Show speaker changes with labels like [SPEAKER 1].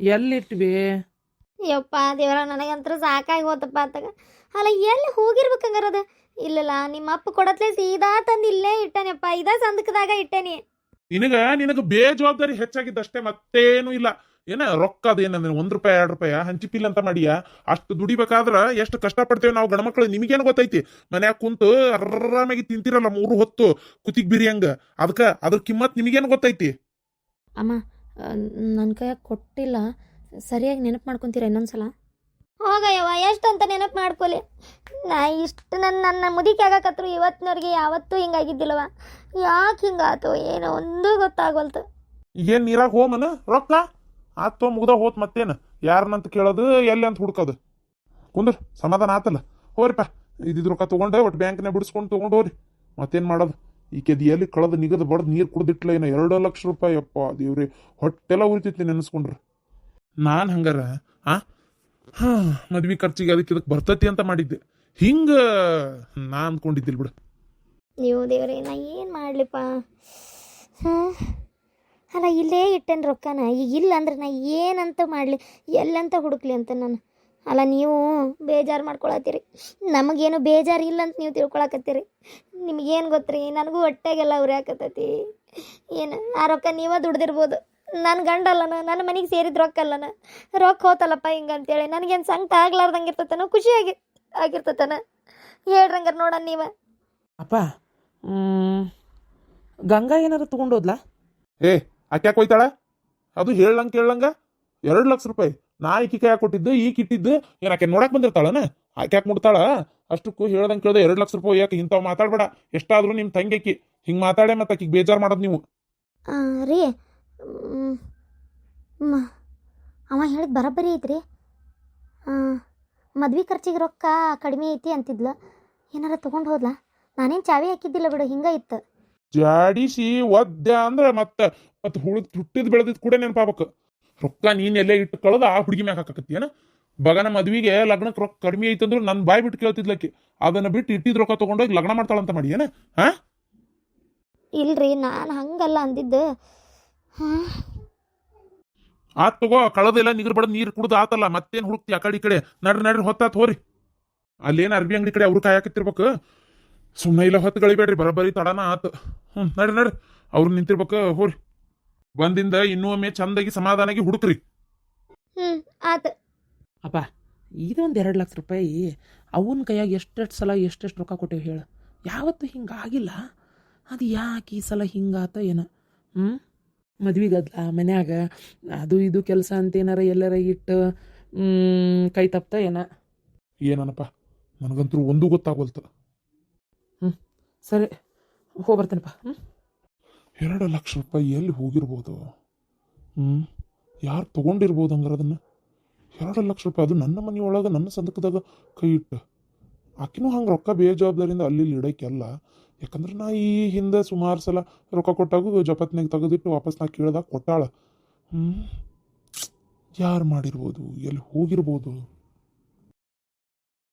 [SPEAKER 1] ಎಲ್ಲಿಟ್ವಿ?
[SPEAKER 2] ಯಪ್ಪ ದೇವರ ನನಗಂತ್ರ ಸಾಕಾಗಿ ಹೋತಪ್ಪ ಅತ್ತಾಗ ಅಲ್ಲ ಎಲ್ಲಿ ಹೋಗಿರ್ಬೇಕಂಗಾರದ? ಅದು ಇಲ್ಲಲ್ಲ ನಿಮ್ಮ ಅಪ್ಪ ಕೊಡತ್ಲೆ ಸೀದಾ ತಂದು ಇಲ್ಲೇ ಇಟ್ಟನಪ್ಪ ಇದ ಸಂದಕದಾಗ ಇಟ್ಟೇನಿ.
[SPEAKER 3] ನಿನಗ ನಿನಗ ಬೇಜವಾಬ್ದಾರಿ ಹೆಚ್ಚಾಗಿದ್ದಷ್ಟೇ ಮತ್ತೇನು ಇಲ್ಲ. ಏನ ರೊಕ್ಕ ಅದೇನ ಒಂದ್ ರೂಪಾಯಿ ಎರಡ್ ರೂಪಾಯಿ ಹಂಚಿಪಿಲ್ ಅಂತ ಮಾಡಿಯ? ಅಷ್ಟು ದುಡಿಬೇಕಾದ್ರ ಎಷ್ಟು ಕಷ್ಟ ಪಡ್ತೇವೆ ನಾವು ಗಣಮಕ್ಳು ನಿಮಗೇನು ಗೊತ್ತೈತಿ? ಮನ್ಯಾಗ ಕುಂತು ಆರಾಮಾಗಿ ತಿಂತಿರಲ್ಲ ಮೂರು ಹೊತ್ತು ಕುತಿಗ್ ಬಿರಿಯಂಗ ಅದಕ್ಕ ಅದ್ರ ಕಿಮ್ಮತ್ ನಿಮಗೇನು ಗೊತ್ತೈತಿ?
[SPEAKER 2] ಅಮ್ಮ ನನ್ನ ಕೈಯಾಗ ಕೊಟ್ಟಿಲ್ಲ. ಸರಿಯಾಗಿ ನೆನಪು ಮಾಡ್ಕೊತೀರ ಇನ್ನೊಂದ್ಸಲ? ಹೋಗಯ್ಯವ ಎಷ್ಟು ಅಂತ ನೆನಪು ಮಾಡ್ಕೊಲಿ. ನಾ ಇಷ್ಟು ನನ್ನ ನನ್ನ ಮುದಿಕೆ ಆಗಕತ್ರು ಇವತ್ತಿನವ್ರಿಗೆ ಯಾವತ್ತೂ ಹಿಂಗಾಗಿದ್ದಿಲ್ಲವ ಯಾಕೆ ಹಿಂಗಾತು ಏನೋ ಒಂದು ಗೊತ್ತಾಗವಲ್ತು
[SPEAKER 3] ಏನ್ ನೀರಾಗ ಹೋಮನ ರೊಕ್ಕ? ಆತೋ ಮುಗ್ದ ಹೋತ್ ಮತ್ತೇನು? ಯಾರನ್ನಂತ ಕೇಳೋದು ಎಲ್ಲಿ ಅಂತ ಹುಡ್ಕೋದು? ಕುಂದ್ರ ಸಮಾಧಾನ ಆತಲ್ಲ. ಹೋರಿಪ್ಪ ಇದಿದ್ ರೊಕ್ಕ ತಗೊಂಡೆ ಒಟ್ಟು ಬ್ಯಾಂಕ್ನ ಬಿಡಿಸ್ಕೊಂಡು ತಗೊಂಡು ಹೋರಿ. ಮತ್ತೇನು ಮಾಡೋದು? ಈಕೆದು ಎಲ್ಲಿ ಕಳೆದ ನಿಗದ ಬಡ್ದು ನೀರು ಕುಡ್ದಿಟ್ಲ ಏನೋ ಎರಡು ಲಕ್ಷ ರೂಪಾಯಿ ಅಪ್ಪ ದೇವ್ರಿ ಹೊಟ್ಟೆಲ್ಲ ಉರಿತೈತಿ ನೆನೆಸ್ಕೊಂಡ್ರೆ. ನಾನು ಹಂಗಾರ ಆ? ಹಾ ಮದ್ವೆ ಖರ್ಚಿಗೆ ಅದಕ್ಕೆ ಇದಕ್ಕೆ ಬರ್ತತಿ ಅಂತ ಮಾಡಿದ್ದೆ. ಹಿಂಗ ನಾ ಅನ್ಕೊಂಡಿದ್ದಿಲ್ ಬಿಡು.
[SPEAKER 2] ನೀವು ದೇವ್ರಿ ನಾ ಏನು ಮಾಡಲಿಪ್ಪ? ಹಾಂ? ಅಲ್ಲ ಇಲ್ಲೇ ಇಟ್ಟೇನು ರೊಕ್ಕನ? ಈಗ ಇಲ್ಲ ಅಂದ್ರೆ ನಾ ಏನಂತ ಮಾಡಲಿ? ಎಲ್ಲಂತ ಹುಡುಕ್ಲಿ ಅಂತ ನಾನು. ಅಲ್ಲ ನೀವು ಬೇಜಾರು ಮಾಡ್ಕೊಳತ್ತೀರಿ. ನಮಗೇನು ಬೇಜಾರು ಇಲ್ಲ ಅಂತ ನೀವು ತಿಳ್ಕೊಳಕತ್ತೀರಿ. ನಿಮಗೇನು ಗೊತ್ತ್ರಿ? ನನಗೂ ಹೊಟ್ಟೆಗೆಲ್ಲ ಉರಿ ಹಾಕತ್ತತಿ ಏನು ಆ ರೊಕ್ಕ ನೀವೇ ದುಡ್ದಿರ್ಬೋದು. ನನ್ನ ಗಂಡಲ್ಲನ ನನ್ನ ಮನೆಗೆ ಸೇರಿದ ರೊಕ್ಕ ಅಲ್ಲನ ರೊಕ್ಕ ಹೋತಲ್ಲಪ್ಪ ಹಿಂಗಂತೇಳಿ. ನನಗೇನು ಸಂಕಟ ಆಗ್ಲಾರ್ದಂಗೆ ಇರ್ತತನ ಖುಷಿಯಾಗಿ ಆಗಿರ್ತತನ. ಹೇಳ್ರಂಗ ನೋಡ ನೀವ.
[SPEAKER 1] ಅಪ್ಪ ಗಂಗಾ ಏನಾದ್ರು ತಗೊಂಡೋದ್ಲಾ
[SPEAKER 3] ಏ ಆಕ್ಯಾಕೆ ಹೋಯ್ತಾಳ? ಅದು ಹೇಳಂಗ ಕೇಳಂಗ ಎರಡು ಲಕ್ಷ ರೂಪಾಯಿ. ನಾ ಈಕಿ ಕೈಯಾಗ ಕೊಟ್ಟಿದ್ದು ಈ ಕಿಟ್ಟಿದ್ದು ಏನ್ ಆಕೆ ನೋಡಕ್ ಬಂದಿರ್ತಾಳನ? ಆಕ್ಯಾಕೆ ಮುಡ್ತಾಳ ಅಷ್ಟಕ್ಕೂ ಹೇಳ್ದಂಗೆ ಕೇಳ್ದೆ ಎರಡು ಲಕ್ಷ ರೂಪಾಯಿ ಯಾಕೆ ಇಂಥವ್ ಮಾತಾಡ್ಬೇಡ. ಎಷ್ಟಾದ್ರೂ ನಿಮ್ಮ ತಂಗಿಕಿ ಹಿಂಗೆ ಮಾತಾಡೇ ಮತ್ತೆ ಆಕಿಗೆ ಬೇಜಾರು ಮಾಡೋದು ನೀವು?
[SPEAKER 2] ರೀ ಅವ ಹೇಳಿದ ಬರೋಬ್ಬರಿ ಐತ್ರಿ. ಮದ್ವೆ ಖರ್ಚಿಗೆ ರೊಕ್ಕ ಕಡಿಮೆ ಐತಿ ಅಂತಿದ್ಲ. ಏನಾರ ತೊಗೊಂಡು ಹೋದ್ಲಾ? ನಾನೇನು ಚಾವಿ ಹಾಕಿದ್ದಿಲ್ಲ ಬಿಡು ಹಿಂಗ ಇತ್ತು.
[SPEAKER 3] ಜಾಡಿಸಿ ಒದ್ದೆ ಅಂದ್ರೆ ಮತ್ತೆ ಮತ್ತೆ ಹುಳಿದ್ ಹುಟ್ಟಿದ್ ಬೆಳೆದಿದ್ ಕೂಡ ನೆನಪಾಬೇಕು ರೊಕ್ಕ ನೀನ್ ಎಲ್ಲೇ ಇಟ್ಟು ಕಳೆದ ಆ ಹುಡುಗಿ ಮ್ಯಾಗ ಹಾಕಕತ್ತೀಯನ ಬಗನ ಮದ್ವಿಗೆ ಲಗ್ನಕ್ಕೆ ರೊಕ್ಕ ಕಡಿಮೆ ಐತಂದ್ರು ನನ್ನ ಬಾಯ್ ಬಿಟ್ಟು ಕೇಳ್ತಿದ್ಲಕ್ಕಿ ಅದನ್ನ ಬಿಟ್ಟು ಇಟ್ಟಿದ್ ರೊಕ್ಕ ತಗೊಂಡೋಗಿ ಲಗ್ನ ಮಾಡ್ತಾಳಂತ ಮಾಡಿ ಏನ? ಹಾ?
[SPEAKER 2] ಇಲ್ರಿ ನಾನು ಹಂಗಲ್ಲ ಅಂದಿದ್ದು. ಆ
[SPEAKER 3] ಆತ್ ತಗೋ ಕಳದೆಲ್ಲ ನಿಗರ್ ಬಡ ನೀರು ಕುಡ್ದು ಆತಲ್ಲ ಮತ್ತೇನ್ ಹುಡುಕ್ತಿ ಆ ಕಡೆ ಈ ಕಡೆ? ನಡ್ರಿ ನಡ್ರಿ ಹೊತ್ತಾತ್ ಹೋರಿ. ಅಲ್ಲೇನ್ ಅರ್ಬಿ ಅಂಗಡಿ ಕಡೆ ಅವ್ರು ಕಾಯಕತ್ತಿರ್ಬೇಕು? ಸುಮ್ಮನೆ ಇಲ್ಲ ಹೊತ್ತು ಗಳಿಬೇಡ್ರಿ ಬರಬರಿ ತಡನ ಆತು. ಹ್ಞೂ ನಡ್ರಿ ನಡ್ರಿ. ಅವ್ರು ನಿಂತಿರ್ಬೇಕು ಹೋರಿ. ಬಂದಿಂದ ಇನ್ನೂ ಒಮ್ಮೆ ಚಂದಾಗಿ ಸಮಾಧಾನಾಗಿ ಹುಡುಕ್ರಿ.
[SPEAKER 2] ಹ್ಞೂ ಆತ.
[SPEAKER 1] ಅಪ್ಪ ಇದೊಂದು ಎರಡು ಲಕ್ಷ ರೂಪಾಯಿ ಅವನ ಕೈಯಾಗ ಎಷ್ಟೆಷ್ಟು ಸಲ ಎಷ್ಟೆಷ್ಟು ರೊಕ್ಕ ಕೊಟ್ಟೇವು ಹೇಳು. ಯಾವತ್ತೂ ಹಿಂಗಾಗಿಲ್ಲ ಅದು ಯಾಕೆ ಈ ಸಲ ಹಿಂಗಾತ ಏನ? ಹ್ಞೂ ಮದ್ವಿಗದ್ಲ ಮನ್ಯಾಗ ಅದು ಇದು ಕೆಲಸ ಅಂತ ಏನಾರ ಎಲ್ಲರ ಇಟ್ಟು ಕೈ ತಪ್ತ ಏನ?
[SPEAKER 3] ಏನನಪ್ಪ? ನನಗಂತೂ ಒಂದು ಗೊತ್ತಾಗೋಲ್ತು.
[SPEAKER 1] ಸರಿ ಹೋಗ್ಬರ್ತೇನಪ್ಪ ಹ್ಞೂ
[SPEAKER 3] ಎರಡು ಲಕ್ಷ ರೂಪಾಯಿ ಎಲ್ಲಿ ಹೋಗಿರ್ಬೋದು? ಹ್ಞೂ ಯಾರು ತೊಗೊಂಡಿರ್ಬೋದು ಹಂಗಾರೆ ಅದನ್ನು ಎರಡು ಲಕ್ಷ ರೂಪಾಯಿ ಅದು ನನ್ನ ಮನೆಯೊಳಗೆ, ನನ್ನ ಸಂದಕದಾಗ ಕೈ ಇಟ್ಟು. ಆಕಿನೂ ಹಂಗೆ ರೊಕ್ಕ ಬೇಜವಾಬ್ದಾರಿಯಿಂದ ಅಲ್ಲಿ ಇಡೋಕ್ಕೆಲ್ಲ. ಯಾಕಂದ್ರೆ ನಾ ಈ ಹಿಂದೆ ಸುಮಾರು ಸಲ ರೊಕ್ಕ ಕೊಟ್ಟಾಗ ಜಪತ್ನಾಗ ತೆಗೆದಿಟ್ಟು ವಾಪಸ್ ನಾ ಕೇಳ್ದಾಗ ಕೊಟ್ಟಾಳ. ಹ್ಞೂ ಯಾರು ಮಾಡಿರ್ಬೋದು? ಎಲ್ಲಿ ಹೋಗಿರ್ಬೋದು?